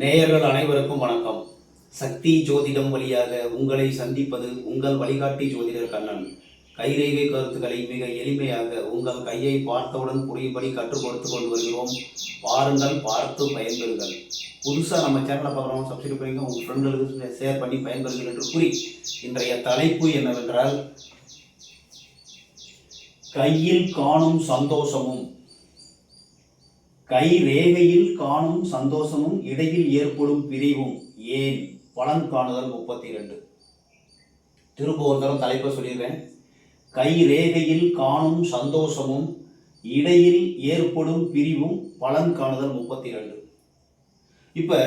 நேயர்கள் அனைவருக்கும் வணக்கம். சக்தி ஜோதிடம் வழியாக உங்களை சந்திப்பது உங்கள் வழிகாட்டி ஜோதிடர் கண்ணன். கைரேகை கருத்துக்களை மிக எளிமையாக உங்கள் கையை பார்த்தவுடன் புரியும்படி கற்றுக் கொடுத்து கொண்டு வருகிறோம். பாருங்கள் பார்த்து பயன்பெறுங்கள். புதுசாக நம்ம சேனலை பார்க்குறோம் சப்ஸ்கிரைப் பண்ணிங்க உங்கள் ஃப்ரெண்டுகளுக்கு ஷேர் பண்ணி பயன்பெறுங்கள் என்று கூறி இன்றைய தலைப்பு என்னவென்றால் கையில் காணும் சந்தோஷமும். கை ரேகையில் காணும் சந்தோஷமும் இடையில் ஏற்படும் பிரிவும் ஏன்? பலன் காணுதல் முப்பத்தி ரெண்டு திரும்ப ஒரு தரம் தலைப்பை சொல்லிடுறேன் கை ரேகையில் காணும் சந்தோஷமும் இடையில் ஏற்படும் பிரிவும் பலன் காணுதல் முப்பத்தி ரெண்டு இப்போ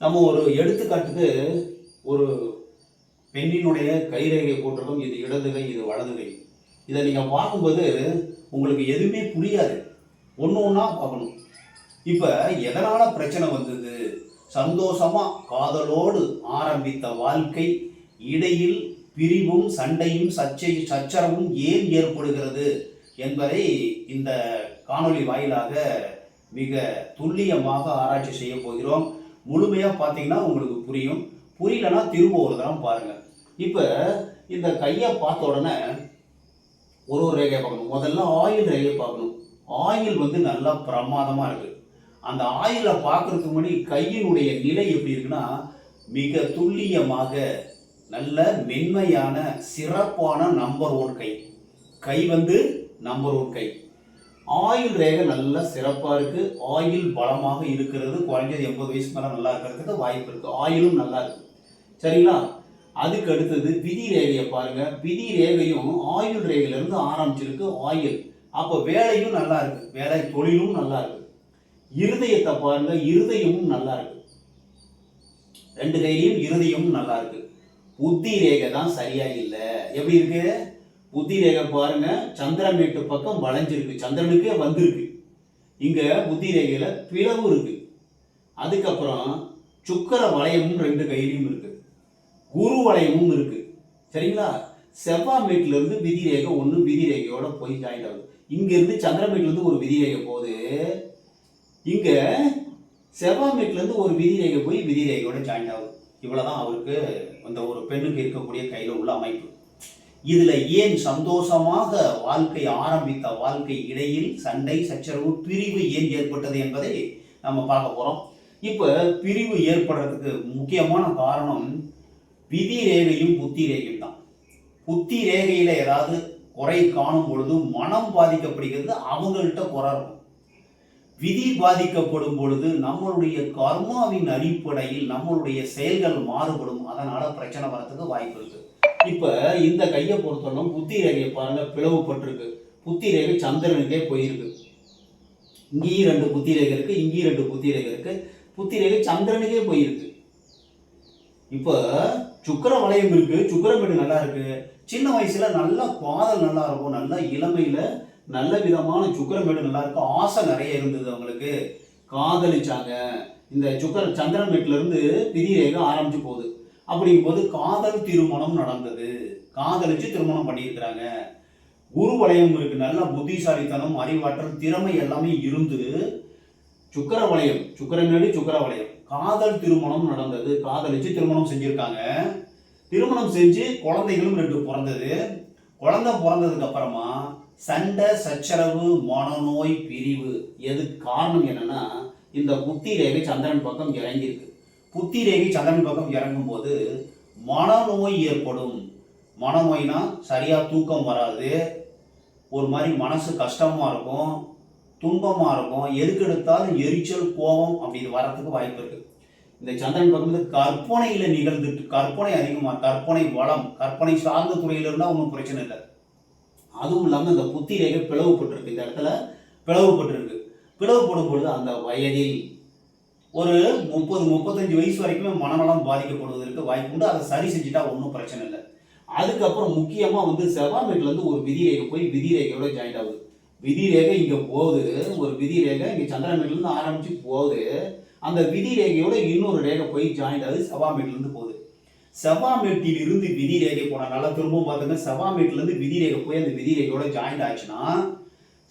நம்ம ஒரு எடுத்துக்காட்டுக்கு ஒரு பெண்ணினுடைய கைரேகை போட்டிருக்கோம். இது இடதுகை இது வலதுகை இதை நீங்கள் பார்க்கும்போது உங்களுக்கு எதுவுமே புரியாது. ஒன்று ஒன்றா பார்க்கணும். இப்போ எதனால் பிரச்சனை வந்தது? சந்தோஷமாக காதலோடு ஆரம்பித்த வாழ்க்கை இடையில் பிரிவும் சண்டையும் சர்ச்சை சச்சரவும் ஏன் ஏற்படுகிறது என்பதை இந்த காணொளி வாயிலாக மிக துல்லியமாக ஆராய்ச்சி செய்ய போகிறோம். முழுமையாக பார்த்தீங்கன்னா உங்களுக்கு புரியும். புரியலன்னா திரும்ப ஒரு தரம் பாருங்கள் இப்போ இந்த கையை பார்த்த உடனே ஒரு ஒரு ரேகையை பார்க்கணும். முதல்ல ஆயில் ரேகையை பார்க்கணும். ஆயில் வந்து நல்லா பிரமாதமாக இருக்குது அந்த ஆயிலை பார்க்குறதுக்கு முன்னாடி கையினுடைய நிலை எப்படி இருக்குன்னா மிக துல்லியமாக நல்ல மென்மையான சிறப்பான நம்பர் ஒன் கை. கை வந்து நம்பர் ஒன் கை. ஆயில் ரேகை நல்லா சிறப்பாக இருக்குது ஆயில் பலமாக இருக்கிறது. குறைஞ்சது எண்பது வயசு மேலே நல்லா இருக்கிறதுக்கு வாய்ப்பு இருக்குது ஆயிலும் நல்லா இருக்கு. சரிங்களா? அதுக்கு அடுத்தது விதி ரேகையை பாருங்கள் விதி ரேகையும் ஆயுள் ரேகையிலேருந்து ஆரம்பிச்சிருக்கு. ஆயில். அப்போ வேலையும் நல்லா இருக்கு. வேலை தொழிலும் நல்லா இருக்கு. இருதயத்தை பாருங்க இருதயமும் நல்லா இருக்கு. ரெண்டு கையிலையும் இருதயமும் நல்லா இருக்கு. புத்தி ரேகை தான் சரியா இல்லை. எப்படி இருக்கு? புத்தி ரேகை பாருங்க சந்திரன் வீட்டு பக்கம் வளைஞ்சிருக்கு. சந்திரனுக்கே வந்திருக்கு. இங்க புத்தி ரேகையில பிளவு இருக்கு. அதுக்கப்புறம் சுக்கர வளையமும் ரெண்டு கையிலையும் இருக்கு. குரு வளையமும் இருக்கு. சரிங்களா? செவ்வாய் மேட்ல விதி ரேகை ஒன்று விதி ரேகையோட போய் ஜாயின் ஆகுது. இங்கேருந்து சந்திரமேட்லேருந்து ஒரு விதிரேகை போகுது. இங்கே செவ்வாய் ஒரு விதிரேகை போய் விதிரேகையோட ஜாயின் ஆகுது. இவ்வளோதான் அவருக்கு அந்த ஒரு பெண்ணுக்கு இருக்கக்கூடிய கையில் உள்ள அமைப்பு. இதில் ஏன் சந்தோஷமாக வாழ்க்கை ஆரம்பித்த வாழ்க்கை இடையில் சண்டை சச்சரவு பிரிவு ஏன் ஏற்பட்டது என்பதை நம்ம பார்க்க போகிறோம் இப்போ பிரிவு ஏற்படுறதுக்கு முக்கியமான காரணம் விதி ரேகையும் புத்தி ரேகையும் தான். புத்தி ரேகையில் ஏதாவது குறை காணும் பொழுது மனம் பாதிக்கப்படுகிறது அவங்கள்ட்ட குறை இருக்கும். விதி பாதிக்கப்படும் பொழுது நம்மளுடைய கர்மாவின் அடிப்படையில் நம்மளுடைய செயல்கள் மாறுபடும். அதனால பிரச்சனை வரத்துக்கு வாய்ப்பு இருக்கு. இப்ப இந்த கையை பொறுத்தவரைக்கும் புத்தி ரேகையை பாருங்க பிளவுபட்டிருக்கு. புத்தி ரேகை சந்திரனுக்கே போயிருக்கு. இங்கேயும் ரெண்டு புத்தி ரேகை இருக்கு இங்கேயும் ரெண்டு புத்தி ரேகை இருக்கு. புத்தி ரேகை சந்திரனுக்கே போயிருக்கு. இப்போ சுக்கர வளையம் இருக்கு சுக்கரமேடு நல்லா இருக்கு. சின்ன வயசுல நல்லா காதல் நல்லா இருக்கும் நல்ல இளமையில நல்ல விதமான சுக்கரமேடு நல்லா இருக்கு ஆசை நிறைய இருந்தது அவங்களுக்கு. காதலிச்சாங்க. இந்த சுக்கர சந்திரமேட்டுல இருந்து திடீரேக ஆரம்பிச்சு போகுது. அப்படிங்கும்போது காதல் திருமணம் நடந்தது. காதலிச்சு திருமணம் பண்ணியிருக்கிறாங்க. குரு வளையம் இருக்கு நல்ல புத்திசாலித்தனம் அறிவாற்றல் திறமை எல்லாமே இருந்து சுக்கர வளையம் சுக்கரமேடு சுக்கர வளையம் காதல் திருமணம் நடந்தது. காதலிச்சு திருமணம் செஞ்சுருக்காங்க. திருமணம் செஞ்சு குழந்தைகளும் ரெண்டு பிறந்தது. குழந்தை பிறந்ததுக்கு அப்புறமா சண்டை சச்சரவு மனநோய் பிரிவு. எது காரணம் என்னன்னா இந்த புத்தி ரேகை சந்திரன் பக்கம் இறங்கியிருக்கு. புத்தி ரேகை சந்திரன் பக்கம் இறங்கும் போது மனநோய் ஏற்படும். மனநோய்னா சரியாக தூக்கம் வராது. ஒரு மாதிரி மனசு கஷ்டமாக இருக்கும். துன்பமாக இருக்கும். எதுக்கு எடுத்தாலும் எரிச்சல் கோபம் அப்படி வரத்துக்கு வாய்ப்பு இருக்குது இந்த சந்திரன் பக்கம் வந்து நிகழ்ந்துட்டு கற்பனை அதிகமாக கற்பனை வளம் கற்பனை சார்ந்த துறையில் இருந்தால் ஒன்றும் பிரச்சனை இல்லை. அதுவும் இல்லாமல் இந்த புத்தி ரேகை பிளவுபட்டிருக்கு. இந்த இடத்துல பிளவுபட்டிருக்கு. பிளவுபடும் பொழுது அந்த வயதில் ஒரு முப்பது முப்பத்தஞ்சு வயசு வரைக்குமே மனநலம் பாதிக்கப்படுவதற்கு வாய்ப்பு உண்டு. அதை சரி செஞ்சுட்டா ஒன்றும் பிரச்சனை இல்லை. அதுக்கப்புறம் முக்கியமாக வந்து செவ்வாய் இருந்து ஒரு விதி ரேகை போய் விதி ரேகையோட ஜாயின் ஆகுது. விதி ரேகை இங்கே போகுது. ஒரு விதி ரேகை இங்கே சந்திரமேட்லேருந்து ஆரம்பிச்சு போகுது. அந்த விதி ரேகையோட இன்னொரு ரேகை போய் ஜாயின் ஆகுது. செவ்வாமேட்லேருந்து போகுது. செவ்வாமேட்டில் இருந்து விதி ரேகை போனனால திரும்பவும் பார்த்துங்க செவ்வாமேட்டிலேருந்து விதி ரேகை போய் அந்த விதி ரேகையோட ஜாயின் ஆச்சுன்னா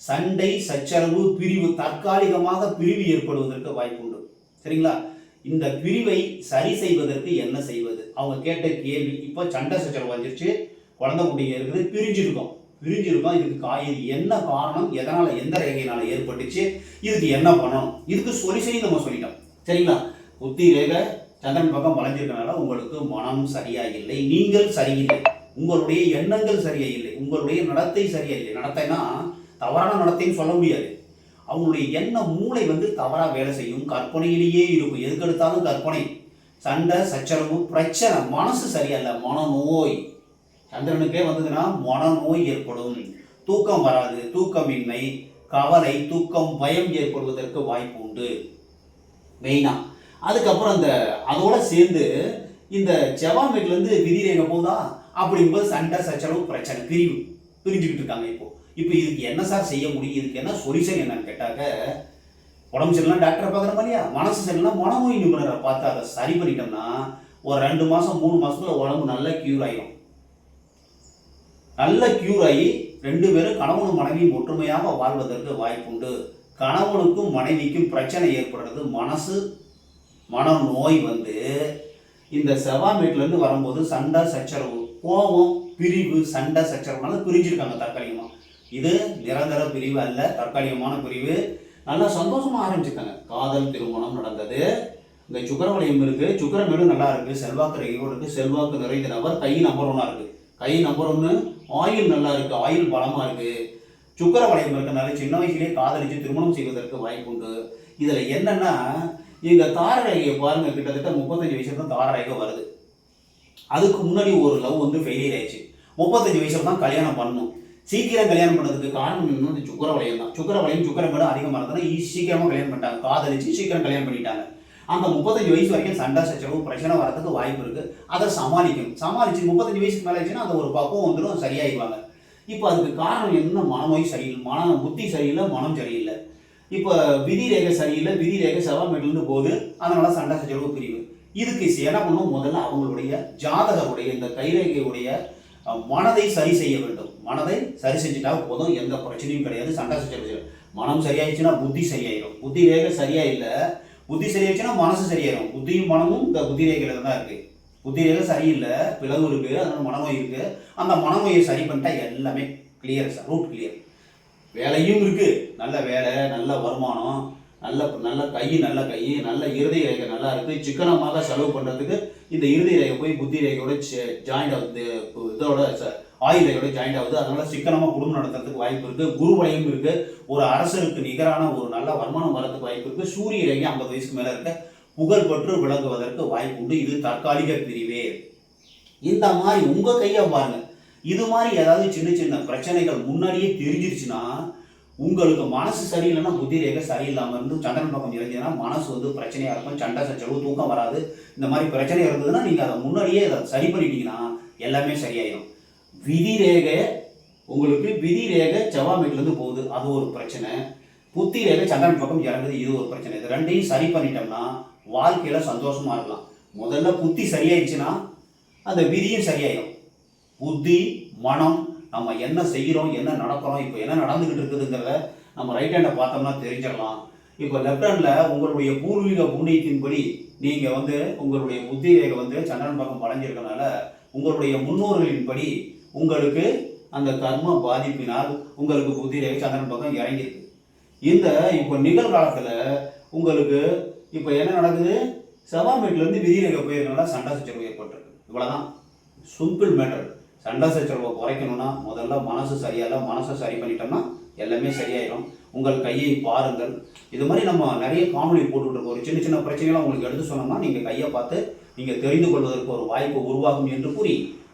சண்டை சச்சரவு பிரிவு தற்காலிகமாக பிரிவு ஏற்படுவதற்கு வாய்ப்பு உண்டு. சரிங்களா? இந்த பிரிவை சரி செய்வதற்கு என்ன செய்வது? அவங்க கேட்ட கேள்வி இப்போ சண்டை சச்சரவு வந்துருச்சு. குழந்தை குட்டிங்க இருக்குது பிரிஞ்சிருக்கோம். பிரிஞ்சிருக்கோம் இதுக்கு கா இது என்ன காரணம்? எதனால் எந்த ரேகையினால் ஏற்பட்டுச்சு? இதுக்கு என்ன பண்ணணும்? இதுக்கு சொல்யூஷனையும் நம்ம சொல்லிட்டோம். சரிங்களா? புத்தி ரேகை சந்திரன் பக்கம் வளைஞ்சிருக்கனால உங்களுக்கு மனம் சரியா இல்லை. நீங்கள் சரியில்லை. உங்களுடைய எண்ணங்கள் சரியா இல்லை. உங்களுடைய நடத்தை சரியா இல்லை. நடத்தைனா தவறான நடத்தைன்னு சொல்ல முடியாது. அவங்களுடைய எண்ண மூளை வந்து தவறாக வேலை செய்யும். கற்பனையிலேயே இருக்கும். எதுக்கெடுத்தாலும் கற்பனை. சண்டை சச்சரவு பிரச்சனை மனசு சரியில்லை மனநோய். சந்திரனுக்கே வந்ததுன்னா மனநோய் ஏற்படும். தூக்கம் வராது. தூக்கமின்மை கவலை தூக்கம் பயம் ஏற்படுவதற்கு வாய்ப்பு உண்டு. மெயினா அதுக்கப்புறம் அந்த அதோட சேர்ந்து இந்த செவ்வாய்மேட்லேருந்து எங்கே போதா அப்படிங்கும்போது சண்டை சச்சரவு பிரச்சனை பிரிவு பிரிஞ்சுக்கிட்டு இருக்காங்க இப்போ. இப்போ இதுக்கு என்ன சார் செய்ய முடியும்? இதுக்கு என்ன சொல்யூஷன் என்னன்னு கேட்டாக்க உடம்பு சரியில்லாம் டாக்டரை பார்க்குற மாதிரியா? மனசு சரியில்லாம் மனநோய் நிபுணரை பார்த்து அதை சரி பண்ணிட்டோம்னா ஒரு ரெண்டு மாதம் மூணு மாதத்துல உடம்பு நல்லா க்யூர் ஆகிடும் நல்ல கியூர் ஆகி ரெண்டு பேரும் கணவனும் மனைவியும் ஒற்றுமையாக வாழ்வதற்கு வாய்ப்புண்டு. கணவனுக்கும் மனைவிக்கும் பிரச்சனை ஏற்படுறது மனசு மனநோய் வந்து இந்த செவ்வாய்மேட்லேருந்து வரும்போது சண்டை சச்சரவு கோபம் பிரிவு சண்டை சச்சரவுனால பிரிஞ்சிருக்காங்க தற்காலிகமாக இது நிரந்தர பிரிவு அல்ல தற்காலிகமான பிரிவு. நல்லா சந்தோஷமாக ஆரம்பிச்சிருக்காங்க காதல் திருமணம் நடந்தது. இந்த சுக்கரவலயம் இருக்கு. சுக்கரமேடும் நல்லா இருக்குது செல்வாக்கு ரேகையோடு இருக்குது செல்வாக்கு நிறைந்த நபர் கை நம்பர் ஒன்றா இருக்குது கை நம்பர் ஒன்று ஆயில் நல்லா இருக்குது ஆயில் பலமாக இருக்குது சுக்கர வளையம் இருக்கனால சின்ன வயசுலேயே காதலிச்சு திருமணம் செய்வதற்கு வாய்ப்பு உண்டு. இதில் என்னென்னா எங்கள் தாரரேகையை பாருங்கள் கிட்டத்தட்ட முப்பத்தஞ்சு வயசுல தான் தாரரேகை வருது. அதுக்கு முன்னாடி ஒரு லவ் வந்து ஃபெயிலியர் ஆயிடுச்சு. முப்பத்தஞ்சு வயசுல தான் கல்யாணம் பண்ணணும் சீக்கிரம் கல்யாணம் பண்ணதுக்கு காரணம் இன்னும் இந்த சுக்கர வளையம் தான். சுக்கர வளையம் சுக்கர மேடம் அதிகமாக இருந்ததுன்னா சீக்கிரமாக கல்யாணம் பண்ணிட்டாங்க. காதலிச்சு சீக்கிரம் கல்யாணம் பண்ணிட்டாங்க. அந்த முப்பத்தஞ்சு வயசு வரைக்கும் சண்டை சச்சரவு பிரச்சனை வரதுக்கு வாய்ப்பு இருக்குது அதை சமாளிக்கணும். சமாளிச்சு முப்பத்தஞ்சு வயசுக்கு மேலே ஆச்சுன்னா அந்த ஒரு பக்குவம் வந்துடும் சரியாயிடுவாங்க. இப்போ அதுக்கு காரணம் என்ன? மனநோய் சரியில்லை. மன புத்தி சரியில்லை மனம் சரியில்லை. இப்போ விதி ரேகை சரியில்லை விதி ரேகை செவ்வாய்மேட்டிலிருந்து போகுது. அதனால் சண்டை சச்சரவு பிரிவு. இதுக்கு என்ன பண்ணும் முதல்ல அவங்களுடைய ஜாதகருடைய இந்த கைரேகையுடைய மனதை சரி செய்ய வேண்டும். மனதை சரி செஞ்சுட்டா போதும். எந்த பிரச்சனையும் கிடையாது. சண்டை சச்சரவு மனம் சரியாயிடுச்சுன்னா புத்தி சரியாயிடும் புத்தி ரேகை சரியா இல்லை புத்தி சரியாச்சுன்னா மனசு சரியாயிடும் புத்தியும் மனமும் இந்த புத்தி ரேகையில் தான் இருக்கு. புத்தி ரேகை சரியில்லை பிளவு இருக்கு அதனால மனநோய் இருக்கு. அந்த மனநோயை சரி பண்ணிட்டா எல்லாமே கிளியர் ரூட் கிளியர் வேலையும் இருக்கு. நல்ல வேலை நல்ல வருமானம் நல்ல நல்ல கை நல்ல கை நல்ல இறுதி ரேகை நல்லா இருக்கு. சிக்கனமாக செலவு பண்ணுறதுக்கு இந்த இறுதி ரேகை போய் புத்தி ரேகையோட ஜாயிண்ட் ஆகுது இதோட ஆயுள் ரேகையோட ஜாயின் ஆகுது. அதனால சிக்கனமாக குடும்பம் நடத்துறதுக்கு வாய்ப்பு இருக்கு. குரு வளையம் இருக்கு. ஒரு அரசருக்கு நிகரான ஒரு நல்ல வருமானம் வரதுக்கு வாய்ப்பு இருக்கு. சூரிய ரேகை ஐம்பது வயசுக்கு மேல இருக்க புகழ் பெற்று விளங்குவதற்கு வாய்ப்பு உண்டு. இது தற்காலிக பிரிவே. இந்த மாதிரி உங்க கையை பாருங்க. இது மாதிரி ஏதாவது சின்ன சின்ன பிரச்சனைகள் முன்னாடியே தெரிஞ்சிருச்சுன்னா உங்களுக்கு மனசு சரியில்லைன்னா புத்தி ரேகை சரியில்லாமல் இருந்து சந்திரன் பக்கம் இறங்கினா மனசு வந்து பிரச்சனையாக இருக்கும். சண்டை சச்சரவு தூக்கம் வராது. இந்த மாதிரி பிரச்சனை இருந்ததுன்னா நீங்கள் அதை முன்னாடியே அதை சரி பண்ணிட்டீங்கன்னா எல்லாமே சரியாயிடும் விதி ரேகை உங்களுக்கு விதி ரேகை செவ்வாய்மேட்டிலேருந்து போகுது. அது ஒரு பிரச்சனை. புத்தி ரேகை சந்திரன் பக்கம் இறங்குது. இது ஒரு பிரச்சனை. இது ரெண்டையும் சரி பண்ணிட்டோம்னா வாழ்க்கையில் சந்தோஷமாக இருக்கலாம். முதல்ல புத்தி சரியாயிடுச்சுன்னா அந்த விதியும் சரியாயிடும் புத்தி மனம் நம்ம என்ன செய்கிறோம் என்ன நடக்கிறோம் இப்போ என்ன நடந்துக்கிட்டு இருக்குதுங்கிறத நம்ம ரைட் ஹேண்டை பார்த்தோம்னா தெரிஞ்சிடலாம். இப்போ லெஃப்ட் ஹேண்டில் உங்களுடைய பூர்வீக புண்ணியத்தின்படி நீங்கள் வந்து உங்களுடைய புத்தி ரேகை வந்து சந்திரன் பக்கம் வளைஞ்சிருக்கனால உங்களுடைய முன்னோர்களின்படி உங்களுக்கு அந்த கர்ம பாதிப்பினால் உங்களுக்கு புத்தி சந்திரன் பக்கம் இறங்கியிருக்கு. இந்த இப்போ நிகழ்காலத்தில் உங்களுக்கு இப்போ என்ன நடக்குது? செவ்வாய்மேட்லேருந்து விதி ரேகை போயிருந்தனால சண்டை சச்சரவு ஏற்பட்டிருக்கு. இவ்வளோதான் சிம்பிள் மேட்டர் சண்டை சச்சரவை குறைக்கணும்னா முதல்ல மனசு சரியால மனசை சரி பண்ணிட்டோம்னா எல்லாமே சரியாயிடும் உங்கள் கையை பாருங்கள். இது மாதிரி நம்ம நிறைய காணொளி போட்டுட்டு ஒரு சின்ன சின்ன பிரச்சனைகளை உங்களுக்கு எடுத்து சொன்னோம்னா நீங்கள் கையை பார்த்து நீங்கள் தெரிந்து கொள்வதற்கு ஒரு வாய்ப்பு உருவாகும் என்று கூறி